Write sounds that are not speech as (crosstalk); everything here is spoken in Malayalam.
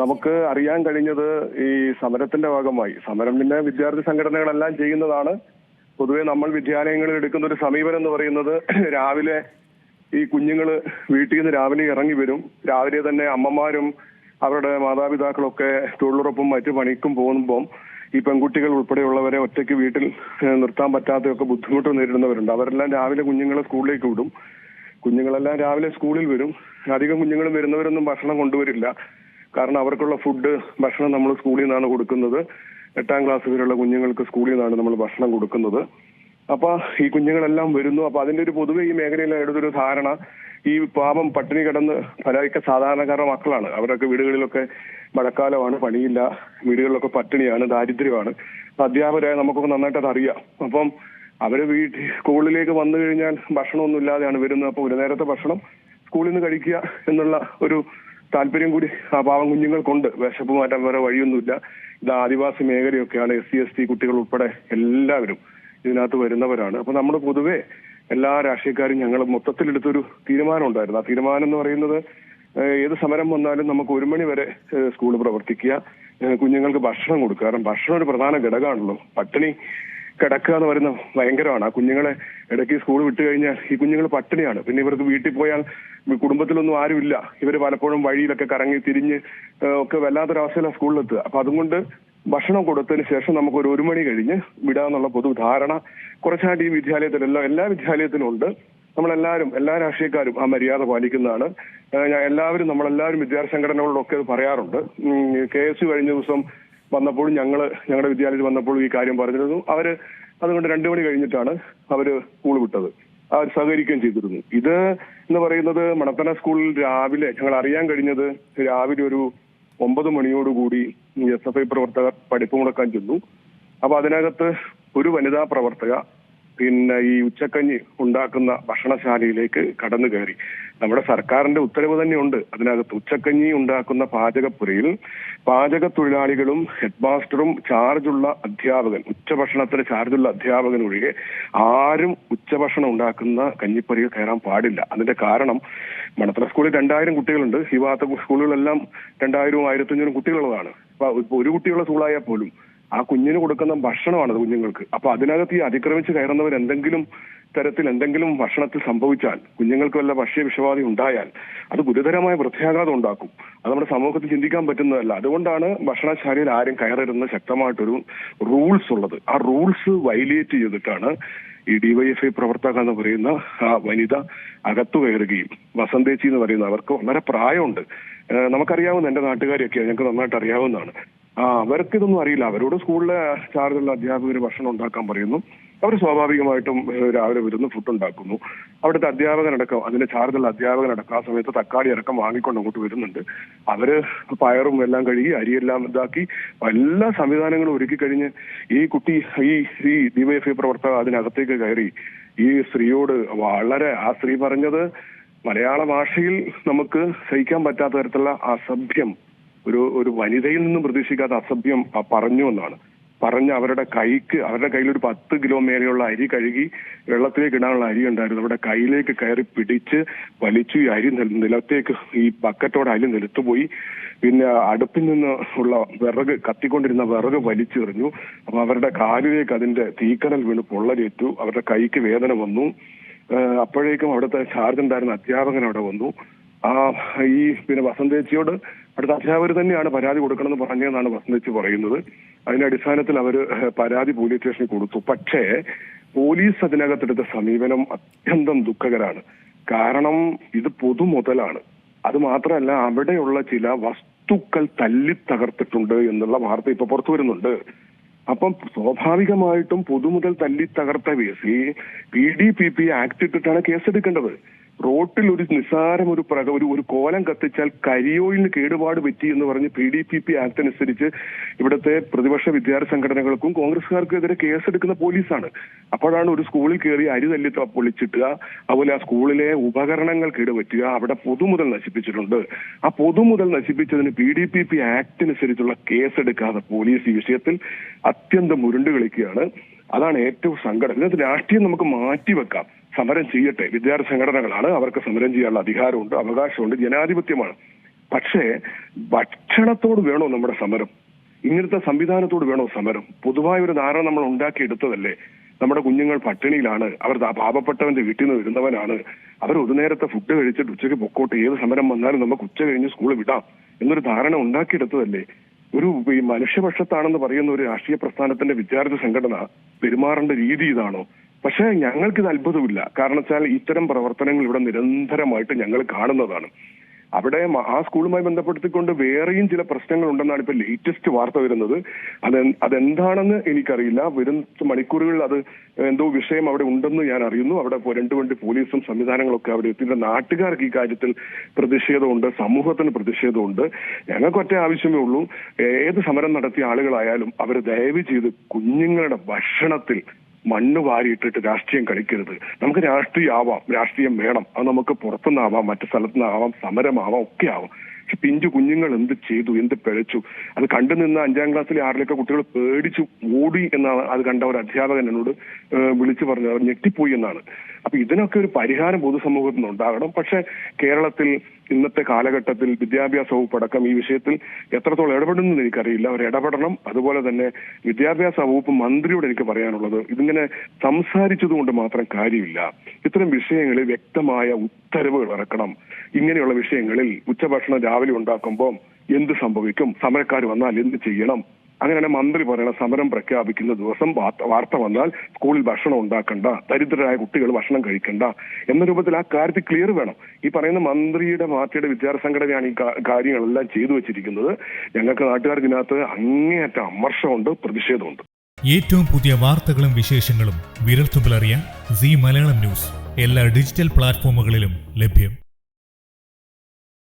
നമുക്ക് അറിയാൻ കഴിഞ്ഞത് ഈ സമരത്തിന്റെ ഭാഗമായി. സമരം പിന്നെ വിദ്യാർത്ഥി സംഘടനകളെല്ലാം ചെയ്യുന്നതാണ്. പൊതുവെ നമ്മൾ വിദ്യാലയങ്ങളിൽ എടുക്കുന്ന ഒരു സമീപനം എന്ന് പറയുന്നത് (clears throat) രാവിലെ ഈ കുഞ്ഞുങ്ങൾ വീട്ടിൽ നിന്ന് രാവിലെ ഇറങ്ങി വരും. രാവിലെ തന്നെ അമ്മമാരും അവരുടെ മാതാപിതാക്കളൊക്കെ തൊഴിലുറപ്പും മറ്റു പണിക്കും പോകുമ്പം ഈ പെൺകുട്ടികൾ ഉൾപ്പെടെയുള്ളവരെ ഒറ്റയ്ക്ക് വീട്ടിൽ നിർത്താൻ പറ്റാത്തതൊക്കെ ബുദ്ധിമുട്ട് നേരിടുന്നവരുണ്ട്. അവരെല്ലാം രാവിലെ കുഞ്ഞുങ്ങളെ സ്കൂളിലേക്ക് വിടും. കുഞ്ഞുങ്ങളെല്ലാം രാവിലെ സ്കൂളിൽ വരും. അധികം കുഞ്ഞുങ്ങളും വരുന്നവരൊന്നും ഭക്ഷണം കൊണ്ടുവരില്ല. കാരണം അവർക്കുള്ള ഫുഡ് ഭക്ഷണം നമ്മൾ സ്കൂളിൽ നിന്നാണ് കൊടുക്കുന്നത്. എട്ടാം ക്ലാസ് വരെയുള്ള കുഞ്ഞുങ്ങൾക്ക് സ്കൂളിൽ നിന്നാണ് നമ്മൾ ഭക്ഷണം കൊടുക്കുന്നത്. അപ്പൊ ഈ കുഞ്ഞുങ്ങളെല്ലാം വരുന്നു. അപ്പൊ അതിന്റെ ഒരു പൊതുവെ ഈ മേഖലയിൽ എടുത്തൊരു ധാരണ ഈ പാപം പട്ടിണി കിടന്ന് പലരൊക്കെ സാധാരണക്കാരുടെ മക്കളാണ്. അവരൊക്കെ വീടുകളിലൊക്കെ മഴക്കാലമാണ് പണിയില്ല. വീടുകളിലൊക്കെ പട്ടിണിയാണ് ദാരിദ്ര്യമാണ്. അധ്യാപകരായ നമുക്കൊക്കെ നന്നായിട്ട് അത് അറിയാം അപ്പം അവർ വീട്ടിൽ സ്കൂളിലേക്ക് വന്നു കഴിഞ്ഞാൽ ഭക്ഷണമൊന്നും ഇല്ലാതെയാണ് വരുന്നത്. അപ്പൊ ഒരു നേരത്തെ ഭക്ഷണം സ്കൂളിൽ നിന്ന് കഴിക്കുക എന്നുള്ള ഒരു താല്പര്യം കൂടി ആ പാവം കുഞ്ഞുങ്ങൾക്കുണ്ട്. വിശപ്പ് മാറ്റാൻ വേറെ വഴിയൊന്നുമില്ല. ഇത് ആദിവാസി മേഖലയൊക്കെയാണ് എസ് സി എസ് ടി കുട്ടികൾ ഉൾപ്പെടെ എല്ലാവരും ഇതിനകത്ത് വരുന്നവരാണ്. അപ്പൊ നമ്മൾ പൊതുവെ എല്ലാ രാഷ്ട്രീയക്കാരും ഞങ്ങൾ മൊത്തത്തിലെടുത്തൊരു തീരുമാനം ഉണ്ടായിരുന്നു. ആ തീരുമാനം എന്ന് പറയുന്നത് ഏത് സമരം വന്നാലും നമുക്ക് ഒരു മണി വരെ സ്കൂൾ പ്രവർത്തിക്കുക. കുഞ്ഞുങ്ങൾക്ക് ഭക്ഷണം കൊടുക്കുക. കാരണം ഭക്ഷണം ഒരു പ്രധാന ഘടകമാണല്ലോ. പട്ടിണി കിടക്കുക എന്ന് പറയുന്നത് ഭയങ്കരമാണ്. ആ കുഞ്ഞുങ്ങളെ ഇടയ്ക്ക് സ്കൂൾ വിട്ടു കഴിഞ്ഞാൽ ഈ കുഞ്ഞുങ്ങൾ പട്ടിണിയാണ്. പിന്നെ ഇവർക്ക് വീട്ടിൽ പോയാൽ കുടുംബത്തിലൊന്നും ആരുമില്ല ഇവർ പലപ്പോഴും വഴിയിലൊക്കെ കറങ്ങി തിരിഞ്ഞ് ഒക്കെ വല്ലാത്തൊരവസ്ഥയിലാണ് സ്കൂളിലെത്തുക അപ്പൊ അതുകൊണ്ട് ഭക്ഷണം കൊടുത്തതിന് ശേഷം നമുക്ക് ഒരു ഒരു മണി കഴിഞ്ഞ് വിടാന്നുള്ള പൊതു ധാരണ കുറച്ചായിട്ട് ഈ വിദ്യാലയത്തിലെല്ലാം എല്ലാ വിദ്യാലയത്തിലും ഉണ്ട്. നമ്മളെല്ലാവരും എല്ലാ രാഷ്ട്രീയക്കാരും ആ മര്യാദ പാലിക്കുന്നതാണ്. എല്ലാവരും നമ്മളെല്ലാവരും വിദ്യാർത്ഥി സംഘടനകളോടൊക്കെ അത് പറയാറുണ്ട്. കെ എസ് കഴിഞ്ഞ ദിവസം വന്നപ്പോഴും ഞങ്ങൾ ഞങ്ങളുടെ വിദ്യാലയത്തിൽ വന്നപ്പോഴും ഈ കാര്യം പറഞ്ഞിരുന്നു. അവർ അതുകൊണ്ട് രണ്ടു മണി കഴിഞ്ഞിട്ടാണ് അവർ സ്കൂൾ വിട്ടത്. അവർ സഹകരിക്കുകയും ചെയ്തിരുന്നു. ഇത് എന്ന് പറയുന്നത് മണത്തന സ്കൂളിൽ രാവിലെ ഞങ്ങൾ അറിയാൻ കഴിഞ്ഞത് രാവിലെ ഒരു ഒമ്പത് മണിയോടുകൂടി എസ് എഫ് ഐ പ്രവർത്തകർ പഠിപ്പ് മുടക്കാൻ ചെന്നു. അപ്പൊ അതിനകത്ത് ഒരു വനിതാ പ്രവർത്തക പിന്നെ ഈ ഉച്ചക്കഞ്ഞി ഉണ്ടാക്കുന്ന ഭക്ഷണശാലയിലേക്ക് കടന്നു കയറി. നമ്മുടെ സർക്കാരിന്റെ ഉത്തരവ് തന്നെയുണ്ട്. അതിനകത്ത് ഉച്ചക്കഞ്ഞി ഉണ്ടാക്കുന്ന പാചകപ്പുരയിൽ പാചക തൊഴിലാളികളും ഹെഡ് മാസ്റ്ററും ചാർജുള്ള അധ്യാപകൻ ഉച്ചഭക്ഷണത്തിന് ചാർജുള്ള അധ്യാപകൻ ഒഴികെ ആരും ഉച്ചഭക്ഷണം ഉണ്ടാക്കുന്ന കഞ്ഞിപ്പുരയിൽ കയറാൻ പാടില്ല. അതിന്റെ കാരണം മണത്തല സ്കൂളിൽ രണ്ടായിരം കുട്ടികളുണ്ട്. ഈ ഭാഗത്തെ സ്കൂളുകളെല്ലാം രണ്ടായിരവും ആയിരത്തഞ്ഞൂറും കുട്ടികളുള്ളതാണ്. അപ്പൊ ഇപ്പൊ ഒരു കുട്ടിയുള്ള സ്കൂളായാൽ പോലും ആ കുഞ്ഞിന് കൊടുക്കുന്ന ഭക്ഷണമാണത് കുഞ്ഞുങ്ങൾക്ക്. അപ്പൊ അതിനകത്ത് ഈ അതിക്രമിച്ച് കയറുന്നവർ എന്തെങ്കിലും തരത്തിൽ എന്തെങ്കിലും ഭക്ഷണത്തിൽ സംഭവിച്ചാൽ കുഞ്ഞുങ്ങൾക്ക് വല്ല ഭക്ഷ്യ വിഷബാധ ഉണ്ടായാൽ അത് ഗുരുതരമായ വൃത്തിയാഘാതം ഉണ്ടാക്കും. അത് നമ്മുടെ സമൂഹത്തിൽ ചിന്തിക്കാൻ പറ്റുന്നതല്ല. അതുകൊണ്ടാണ് ഭക്ഷണശാലയിൽ ആരും കയറരുന്ന ശക്തമായിട്ടൊരു റൂൾസ് ഉള്ളത്. ആ റൂൾസ് വയലേറ്റ് ചെയ്തിട്ടാണ് ഈ ഡിവൈഎഫ്ഐ പ്രവർത്തക എന്ന് പറയുന്ന ആ വനിത അകത്തു കയറുകയും വസന്തേച്ചി എന്ന് പറയുന്ന അവർക്ക് വളരെ പ്രായമുണ്ട്. നമുക്കറിയാവുന്ന എന്റെ നാട്ടുകാരെയൊക്കെ ഞങ്ങൾക്ക് നന്നായിട്ട് അറിയാവുന്നതാണ് അവർക്ക് ഇതൊന്നും അറിയില്ല. അവരോട് സ്കൂളിലെ ചാർജുള്ള അധ്യാപകർ ഭക്ഷണം ഉണ്ടാക്കാൻ പറയുന്നു. അവർ സ്വാഭാവികമായിട്ടും രാവിലെ വരുന്ന ഫുഡ് ഉണ്ടാക്കുന്നു. അവിടുത്തെ അധ്യാപകനടക്കം അതിന്റെ ചാർജുള്ള അധ്യാപകനടക്കം ആ സമയത്ത് തക്കാളി അടക്കം വാങ്ങിക്കൊണ്ട് അങ്ങോട്ട് വരുന്നുണ്ട്. അവർ പയറും എല്ലാം കഴുകി അരിയെല്ലാം ഇതാക്കി എല്ലാ സംവിധാനങ്ങളും ഒരുക്കി കഴിഞ്ഞ് ഈ കുട്ടി ഈ ഈ ഡിവൈഎഫ്ഐ പ്രവർത്തക അതിനകത്തേക്ക് കയറി. ഈ സ്ത്രീയോട് വളരെ ആ സ്ത്രീ പറഞ്ഞത് മലയാള ഭാഷയിൽ നമുക്ക് സഹിക്കാൻ പറ്റാത്ത തരത്തിലുള്ള അസഭ്യം ഒരു ഒരു വനിതയിൽ നിന്നും പ്രതീക്ഷിക്കാത്ത അസഭ്യം പറഞ്ഞു എന്നാണ്. പറഞ്ഞ് അവരുടെ കൈക്ക് അവരുടെ കയ്യിൽ ഒരു പത്ത് കിലോ മേലെയുള്ള അരി കഴുകി വെള്ളത്തിലേക്ക് ഇടാനുള്ള അരി ഉണ്ടായിരുന്നു. അവരുടെ കയ്യിലേക്ക് കയറി പിടിച്ച് വലിച്ചു ഈ അരി നില- നിലത്തേക്ക് ഈ ബക്കറ്റോടെ അരി നിലത്തുപോയി. പിന്നെ അടുപ്പിൽ നിന്ന് ഉള്ള വിറക് കത്തിക്കൊണ്ടിരുന്ന വിറക് വലിച്ചെറിഞ്ഞു. അപ്പൊ അവരുടെ കാലിലേക്ക് അതിന്റെ തീക്കനൽ വീണ് പൊള്ളലേറ്റു. അവരുടെ കൈക്ക് വേദന വന്നു. അപ്പോഴേക്കും അവിടുത്തെ ചാർജ് ഉണ്ടായിരുന്ന അധ്യാപകൻ അവിടെ വന്നു. ആ ഈ പിന്നെ വസന്തേച്ചിയോട് അടുത്ത അധ്യാപകർ തന്നെയാണ് പരാതി കൊടുക്കണമെന്ന് പറഞ്ഞതെന്നാണ് വസന്തിച്ച് പറയുന്നത്. അതിന്റെ അടിസ്ഥാനത്തിൽ അവർ പരാതി പോലീസ് സ്റ്റേഷനിൽ കൊടുത്തു. പക്ഷേ പോലീസ് അതിനകത്തെടുത്ത സമീപനം അത്യന്തം ദുഃഖകരാണ്. കാരണം ഇത് പൊതുമുതലാണ്. അത് മാത്രമല്ല അവിടെയുള്ള ചില വസ്തുക്കൾ തല്ലി തകർത്തിട്ടുണ്ട് എന്നുള്ള വാർത്ത ഇപ്പൊ പുറത്തു വരുന്നുണ്ട്. അപ്പം സ്വാഭാവികമായിട്ടും പൊതുമുതൽ തല്ലി തകർത്ത കേസിൽ P D P P act ഇട്ടിട്ടാണ് കേസെടുക്കേണ്ടത്. റോട്ടിൽ ഒരു നിസ്സാരം ഒരു പ്രക ഒരു ഒരു കോലം കത്തിച്ചാൽ കരിയോയിന് കേടുപാട് പറ്റി എന്ന് പറഞ്ഞ് P D P P act അനുസരിച്ച് ഇവിടുത്തെ പ്രതിപക്ഷ വിദ്യാർത്ഥി സംഘടനകൾക്കും കോൺഗ്രസുകാർക്കും എതിരെ കേസെടുക്കുന്ന പോലീസാണ്. അപ്പോഴാണ് ഒരു സ്കൂളിൽ കയറി അരി തല്ലി പൊളിച്ചിട്ടുക അതുപോലെ ആ സ്കൂളിലെ ഉപകരണങ്ങൾ കേടുപറ്റുക അവിടെ പൊതുമുതൽ നശിപ്പിച്ചിട്ടുണ്ട്. ആ പൊതുമുതൽ നശിപ്പിച്ചതിന് P D P P act അനുസരിച്ചുള്ള കേസെടുക്കാതെ പോലീസ് ഈ വിഷയത്തിൽ അത്യന്തം ഉരുണ്ടു കളിക്കുകയാണ്. അതാണ് ഏറ്റവും സങ്കടം. ഇതിനകത്ത് രാഷ്ട്രീയം നമുക്ക് മാറ്റിവെക്കാം സമരം ചെയ്യട്ടെ. വിദ്യാർത്ഥി സംഘടനകളാണ് അവർക്ക് സമരം ചെയ്യാനുള്ള അധികാരമുണ്ട് അവകാശമുണ്ട് ജനാധിപത്യമാണ്. പക്ഷേ ഭക്ഷണത്തോട് വേണോ നമ്മുടെ സമരം? ഇങ്ങനത്തെ സംവിധാനത്തോട് വേണോ സമരം? പൊതുവായ ഒരു ധാരണ നമ്മൾ ഉണ്ടാക്കിയെടുത്തതല്ലേ? നമ്മുടെ കുഞ്ഞുങ്ങൾ പട്ടിണിയിലാണ് അവർ പാപപ്പെട്ടവന്റെ വീട്ടിൽ നിന്ന് വരുന്നവനാണ്. അവർ ഒരു നേരത്തെ ഫുഡ് കഴിച്ചിട്ട് ഉച്ചയ്ക്ക് പൊക്കോട്ട്. ഏത് സമരം വന്നാലും നമുക്ക് ഉച്ച കഴിഞ്ഞ് സ്കൂളിൽ വിടാം എന്നൊരു ധാരണ ഉണ്ടാക്കിയെടുത്തതല്ലേ? ഒരു ഈ മനുഷ്യപക്ഷത്താണെന്ന് പറയുന്ന ഒരു രാഷ്ട്രീയ പ്രസ്ഥാനത്തിന്റെ വിദ്യാർത്ഥി സംഘടന പെരുമാറേണ്ട രീതി ഇതാണോ? പക്ഷേ ഞങ്ങൾക്കിത് അത്ഭുതമില്ല. കാരണം വെച്ചാൽ ഇത്തരം പ്രവർത്തനങ്ങൾ ഇവിടെ നിരന്തരമായിട്ട് ഞങ്ങൾ കാണുന്നതാണ്. അവിടെ ആ സ്കൂളുമായി ബന്ധപ്പെടുത്തിക്കൊണ്ട് വേറെയും ചില പ്രശ്നങ്ങൾ ഉണ്ടെന്നാണ് ഇപ്പൊ ലേറ്റസ്റ്റ് വാർത്ത വരുന്നത്. അത് അതെന്താണെന്ന് എനിക്കറിയില്ല. വരും മണിക്കൂറുകളിൽ അത് എന്തോ വിഷയം അവിടെ ഉണ്ടെന്ന് ഞാൻ അറിയുന്നു. അവിടെ രണ്ടു വണ്ടി പോലീസും സംവിധാനങ്ങളൊക്കെ അവിടെ എത്തി നാട്ടുകാർക്ക് ഈ കാര്യത്തിൽ പ്രതിഷേധമുണ്ട്. സമൂഹത്തിന് പ്രതിഷേധമുണ്ട്. ഞങ്ങൾക്ക് ഒറ്റ ആവശ്യമേ ഉള്ളൂ. ഏത് സമരം നടത്തിയ ആളുകളായാലും അവർ ദയവ് ചെയ്ത് കുഞ്ഞുങ്ങളുടെ ഭക്ഷണത്തിൽ മണ്ണ് വാരിയിട്ടിട്ട് രാഷ്ട്രീയം കളിക്കരുത്. നമുക്ക് രാഷ്ട്രീയം ആവാം രാഷ്ട്രീയം വേണം. അത് നമുക്ക് പുറത്തുനിന്നാവാം മറ്റു സ്ഥലത്തുനിന്നാവാം സമരമാവാം ഒക്കെ ആവാം പിഞ്ചു കുഞ്ഞുങ്ങൾ എന്ത് ചെയ്തു എന്ത് പിഴച്ചു? അത് കണ്ടു നിന്ന് അഞ്ചാം ക്ലാസ്സിലെ ആറിലൊക്കെ കുട്ടികൾ പേടിച്ചു ഓടി എന്നാണ് അത് കണ്ട ഒരു അധ്യാപകൻ എന്നോട് വിളിച്ചു പറഞ്ഞു അവർ ഞെട്ടിപ്പോയി എന്നാണ്. അപ്പൊ ഇതിനൊക്കെ ഒരു പരിഹാരം പൊതുസമൂഹത്തിൽ ഉണ്ടാകണം. പക്ഷെ കേരളത്തിൽ ഇന്നത്തെ കാലഘട്ടത്തിൽ വിദ്യാഭ്യാസ വകുപ്പ് അടക്കം ഈ വിഷയത്തിൽ എത്രത്തോളം ഇടപെടുന്നു എനിക്കറിയില്ല. അവർ ഇടപെടണം. അതുപോലെ തന്നെ വിദ്യാഭ്യാസ വകുപ്പ് മന്ത്രിയോട് എനിക്ക് പറയാനുള്ളത് ഇതിങ്ങനെ സംസാരിച്ചതുകൊണ്ട് മാത്രം കാര്യമില്ല. ഇത്തരം വിഷയങ്ങളിൽ വ്യക്തമായ ഉത്തരവുകൾ ഇറക്കണം. ഇങ്ങനെയുള്ള വിഷയങ്ങളിൽ ഉച്ചഭക്ഷണം രാവിലെ ഉണ്ടാക്കുമ്പോൾ എന്ത് സംഭവിക്കും? സമരക്കാർ വന്നാൽ എന്ത് ചെയ്യണം? അങ്ങനെ മന്ത്രി പറയണ സമരം പ്രഖ്യാപിക്കുന്ന ദിവസം വാർത്ത വന്നാൽ സ്കൂളിൽ ഭക്ഷണം ഉണ്ടാക്കണ്ട ദരിദ്രരായ കുട്ടികൾ ഭക്ഷണം കഴിക്കണ്ട എന്ന രൂപത്തിൽ ആ കാര്യത്തിൽ ക്ലിയർ വേണം. ഈ പറയുന്ന മന്ത്രിയുടെ പാർട്ടിയുടെ വിദ്യാർത്ഥി സംഘടനയാണ് ഈ കാര്യങ്ങളെല്ലാം ചെയ്തു വെച്ചിരിക്കുന്നത്. ഞങ്ങൾക്ക് നാട്ടുകാർക്കിനകത്ത് അങ്ങേയറ്റം അമർഷമുണ്ട് പ്രതിഷേധമുണ്ട്. ഏറ്റവും പുതിയ വാർത്തകളും വിശേഷങ്ങളും വിരൽത്തുമ്പിലറിയാൻ സി മലയാളം ന്യൂസ്. എല്ലാ ഡിജിറ്റൽ പ്ലാറ്റ്ഫോമുകളിലും ലഭ്യം.